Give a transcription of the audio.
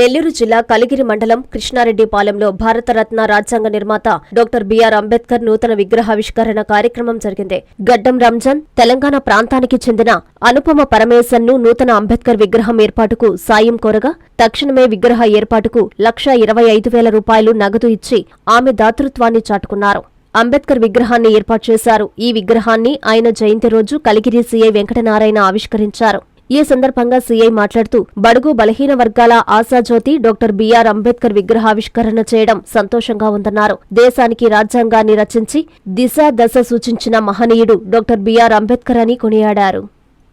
నెల్లూరు జిల్లా కలిగిరి మండలం కృష్ణారెడ్డిపాలెంలో భారతరత్న రాజ్యాంగ నిర్మాత డాక్టర్ బిఆర్ అంబేద్కర్ నూతన విగ్రహావిష్కరణ కార్యక్రమం జరిగింది. గడ్డం రంజాన్ తెలంగాణ ప్రాంతానికి చెందిన అనుపమ పరమేశన్ను నూతన అంబేద్కర్ విగ్రహం ఏర్పాటుకు సాయం కోరగా తక్షణమే విగ్రహ ఏర్పాటుకు లక్ష ఇరవై ఐదు వేల రూపాయలు నగదు ఇచ్చి ఆమె దాతృత్వాన్ని చాటుకున్నారు. అంబేద్కర్ విగ్రహాన్ని ఏర్పాటు చేశారు. ఈ విగ్రహాన్ని ఆయన జయంతి రోజు కలిగిరి సీఐ వెంకటనారాయణ ఆవిష్కరించారు. ఈ సందర్భంగా సీఐ మాట్లాడుతూ బడుగు బలహీన వర్గాల ఆశాజ్యోతి డాక్టర్ బిఆర్ అంబేద్కర్ విగ్రహావిష్కరణ చేయడం సంతోషంగా ఉందన్నారు. దేశానికి రాజ్యాంగాన్ని రచించి దిశ దశ సూచించిన మహనీయుడు డాక్టర్ బిఆర్ అంబేద్కర్ అని కొనియాడారు.